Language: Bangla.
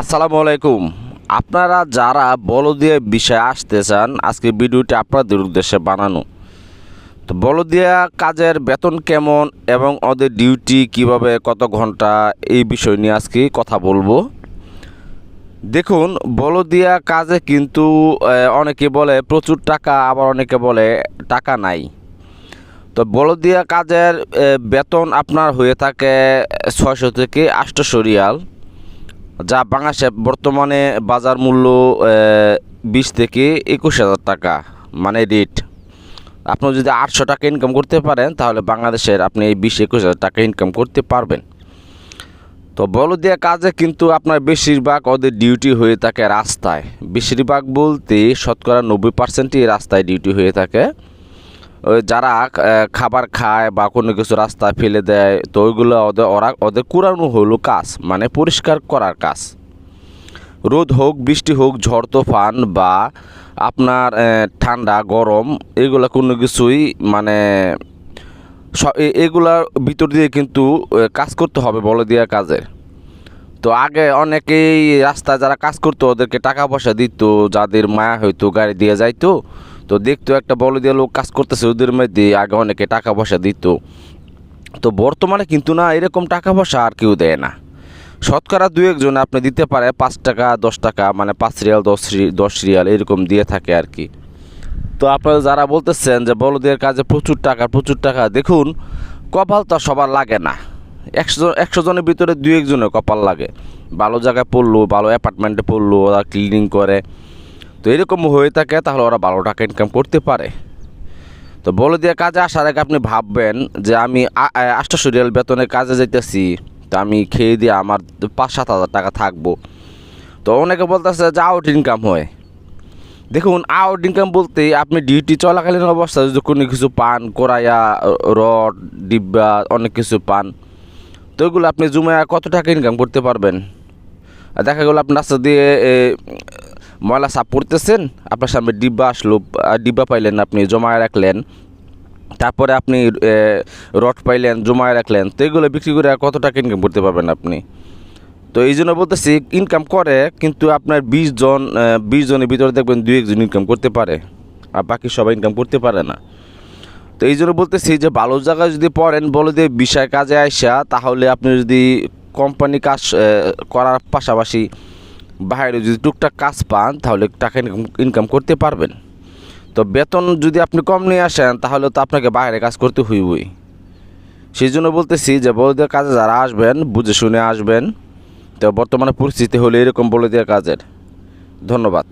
আসসালামু আলাইকুম। আপনারা যারা বলদিয়া বিষয়ে আসতে চান, আজকে ভিডিওটি আপনাদের উদ্দেশ্যে বানানো। তো বলদিয়া কাজের বেতন কেমন এবং ওদের ডিউটি কীভাবে, কত ঘণ্টা, এই বিষয় নিয়ে আজকে কথা বলব। দেখুন, বলদিয়া কাজে কিন্তু অনেকে বলে, প্রচুর টাকা, আবার অনেকে বলে, টাকা নাই। তো বলদিয়া কাজের বেতন আপনার হয়ে থাকে ছয়শো থেকে আটশোশো রিয়াল। যা বাংলাদেশে বর্তমানে বাজার মূল্য বিশ থেকে একুশ হাজার টাকা মানে রেট আপনি যদি আটশো টাকা ইনকাম করতে পারেন, তাহলে বাংলাদেশের আপনি এই বিশ, একুশ হাজার টাকা ইনকাম করতে পারবেন। তো বলদিয়া কাজে কিন্তু আপনার বেশিরভাগ ওদের ডিউটি হয়ে থাকে রাস্তায়। বেশিরভাগ বলতে শতকরা নব্বই পার্সেন্টই রাস্তায় ডিউটি হয়ে থাকে। যারা খাবার খায় বা কোনো কিছু রাস্তা ফেলে দেয়, তো ওইগুলো ওদের, ওরা ওদের কুড়ানো হলো কাজ মানে পরিষ্কার করার কাজ। রোদ হোক, বৃষ্টি হোক, ঝড় তুফান বা আপনার ঠান্ডা, গরম, এগুলো কোনো কিছুই মানে এগুলার ভিতর দিয়ে কিন্তু কাজ করতে হবে বলে দেওয়া কাজের। তো আগে অনেকেই রাস্তায় যারা কাজ করতো, ওদেরকে টাকা পয়সা দিত, যাদের মায়া হইতো, গাড়ি দিয়ে যাইতো। তো দেখতো একটা বলে দিয়ে লোক কাজ করতেছে ওদের মধ্যে, আগে অনেকে টাকা পয়সা দিত। তো বর্তমানে কিন্তু না, এরকম টাকা পয়সা আর কেউ দেয় না। শতকরা দু একজন আপনি দিতে পারে পাঁচ টাকা, দশ টাকা মানে পাঁচ রিয়াল, দশ দশ রিয়াল, এরকম দিয়ে থাকে আর কি। তো আপনারা যারা বলতেছেন যে বলদের কাজে প্রচুর টাকা প্রচুর টাকা, দেখুন, কপাল তো সবার লাগে না। একশো একশো জনের ভিতরে দু একজনের কপাল লাগে। ভালো জায়গায় পড়ল, ভালো অ্যাপার্টমেন্টে পড়ল, ওরা ক্লিনিং করে। তো এরকম হয়ে থাকে, তাহলে ওরা ভালো টাকা ইনকাম করতে পারে। তো বলে দিয়ে কাজে আসার আগে আপনি ভাববেন যে আমি আটশো রিয়াল বেতনে কাজে যাইতেছি, তো আমি খেয়ে দিয়ে আমার পাঁচ সাত হাজার টাকা থাকব। তো অনেকে বলতেছে যে আউট ইনকাম হয়। দেখুন আউট ইনকাম বলতে আপনি ডিউটি চলাকালীন অবস্থায় যদি কোনো কিছু পান, কোরাইয়া, রড, ডিব্বা, অনেক কিছু পান, তো ওইগুলো আপনি জুমায়া কত টাকা ইনকাম করতে পারবেন? দেখা গেলো আপনি রাস্তা দিয়ে ময়লা সাপ পড়তেছেন আপনার সামনে ডিব্বা আসলো ডিব্বা পাইলেন আপনি, জমায় রাখলেন, তারপরে আপনি রড পাইলেন, জমায় রাখলেন, তো এগুলো বিক্রি করে কত টাকা ইনকাম করতে পারবেন আপনি? তো এই জন্য বলতেছি ইনকাম করে, কিন্তু আপনার বিশ জন বিশ জনের ভিতরে দেখবেন দুই একজন ইনকাম করতে পারে, আর বাকি সবাই ইনকাম করতে পারে না। তো এই জন্য বলতেছি যে, ভালো জায়গায় যদি পড়েন, বলে দিয়ে বিষয় কাজে আইসা, তাহলে আপনি যদি কোম্পানি কাজ করার পাশাপাশি বাইরে যদি টুকটাক কাজ পান, তাহলে টাকা ইনকাম করতে পারবেন। তো বেতন যদি আপনি কম নিয়ে আসেন, তাহলে তো আপনাকে বাইরে কাজ করতে হইবই। সেই জন্য বলতেছি যে বড়দের কাজে যারা আসবেন, বুঝে শুনে আসবেন। তো বর্তমানে পরিস্থিতি হলে এরকম বলে দেওয়া কাজের। ধন্যবাদ।